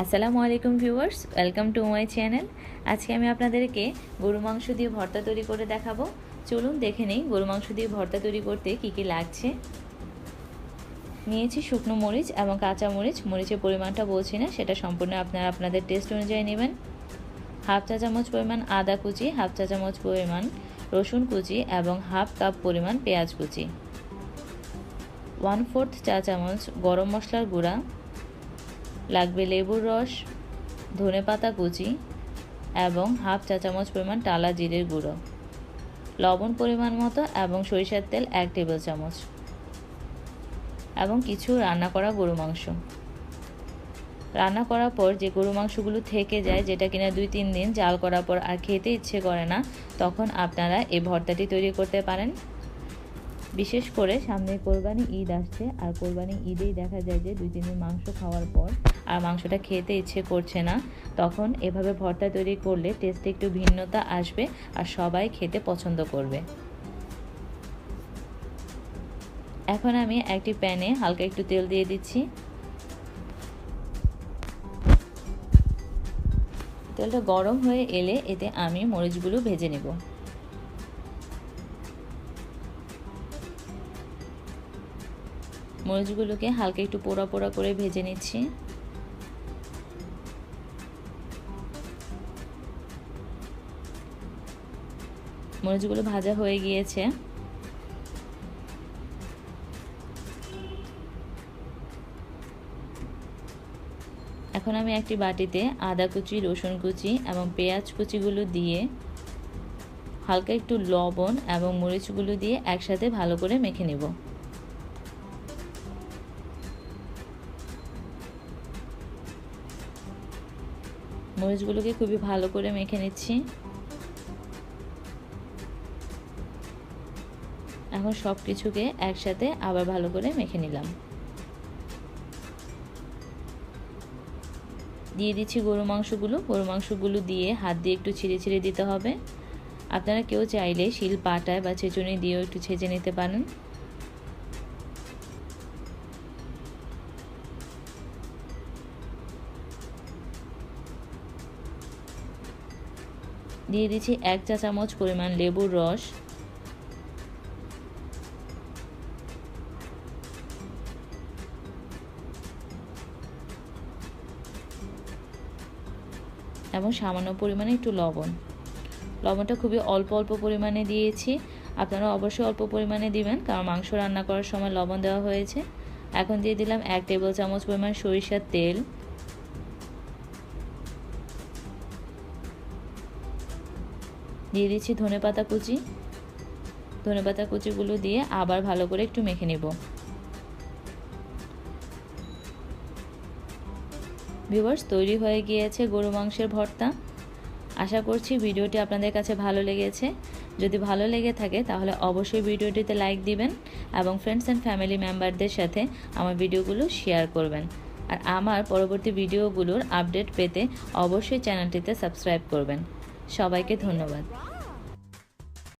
আসসালামু আলাইকুম viewers, welcome to my channel. আজকে আমি আপনাদেরকে গরু মাংস দিয়ে ভর্তা তৈরি করে দেখাবো। চলুন দেখে নেই গরু মাংস দিয়ে ভর্তা তৈরি করতে কি কি লাগছে। নিয়েছি শুকনো মরিচ এবং কাঁচা মরিচ। মরিচের পরিমাণটা বলছি না, সেটা সম্পূর্ণ আপনারা আপনাদের টেস্ট অনুযায়ী নেবেন। হাফ চা চামচ পরিমাণ আদা কুচি, হাফ চা চামচ পরিমাণ রসুন কুচি এবং হাফ কাপ পরিমাণ পেঁয়াজ কুচি। ওয়ান ফোর্থ চা চামচ গরম মশলার গুঁড়া। লাগবে লেবুর রস, ধনে পাতা কুচি এবং হাফ চা চামচ পরিমাণ টালা জিরের গুঁড়ো, লবণ পরিমাণ মতো এবং সরিষার তেল এক টেবিল চামচ এবং কিছু রান্না করা গরু মাংস। রান্না করার পর যে গরু মাংসগুলো থেকে যায়, যেটা কিনা দুই তিন দিন জাল করার পর আর খেতে ইচ্ছে করে না, তখন আপনারা এই ভর্তাটি তৈরি করতে পারেন। বিশেষ করে সামনে কোরবানি ঈদ আসছে, আর কোরবানি ঈদেই দেখা যায় যে দুই তিন দিন মাংস খাওয়ার পর আর মাংসটা খেতে ইচ্ছে করছে না, তখন এভাবে ভর্তা তৈরি করলে টেস্টে একটু ভিন্নতা আসবে আর সবাই খেতে পছন্দ করবে। এখন আমি একটি প্যানে হালকা একটু তেল দিয়ে দিচ্ছি। তেলটা গরম হয়ে এলে এতে আমি মরিচগুলো ভেজে নেব। মরিচগুলোকে হালকা একটু পোড়া পোড়া করে ভেজে নিচ্ছি। মরিচগুলো ভাজা হয়ে গিয়েছে। এখন আমি একটি বাটিতে আদা কুচি, রসুন কুচি এবং পেঁয়াজ কুচিগুলো দিয়ে হালকা একটু লবণ এবং মরিচগুলো দিয়ে একসাথে ভালো করে মেখে নেব। মরিচগুলোকে খুবই ভালো করে মেখে নিচ্ছি। এখন সব কিছুকে একসাথে আবার ভালো করে মেখে নিলাম। দিয়ে দিচ্ছি গরু মাংসগুলো। গরু মাংসগুলো দিয়ে হাত দিয়ে একটু ছিঁড়ে ছিঁড়ে দিতে হবে। আপনারা কেউ চাইলে শিল পাটায় বা ছেঁচুনি দিয়েও একটু ছেঁচে নিতে পারেন। দিয়ে দিচ্ছি এক চা চামচ পরিমাণ লেবুর রস। এবং সামান্য পরিমাণে একটু লবণ। লবণটা খুবই অল্প অল্প পরিমাণে দিয়েছি। আপনারা অবশ্যই অল্প পরিমাণে দিবেন, কারণ মাংস রান্না করার সময় লবণ দেওয়া হয়েছে। এখন দিয়ে দিলাম এক টেবিল চামচ পরিমাণ সরিষার তেল। দিয়ে দিচ্ছি ধনে পাতা কুচি। ধনে পাতা কুচিগুলো দিয়ে আবার ভালো করে একটু মেখে নেব। ভিউয়ার্স, তৈরি হয়ে গিয়েছে গরু মাংসের ভর্তা। আশা করছি ভিডিওটি আপনাদের কাছে ভালো লেগেছে। যদি ভালো লেগে থাকে, তাহলে অবশ্যই ভিডিওটিতে লাইক দিবেন এবং ফ্রেন্ডস অ্যান্ড ফ্যামিলি মেম্বারদের সাথে আমার ভিডিওগুলো শেয়ার করবেন। আর আমার পরবর্তী ভিডিওগুলোর আপডেট পেতে অবশ্যই চ্যানেলটিতে সাবস্ক্রাইব করবেন। সবাইকে ধন্যবাদ।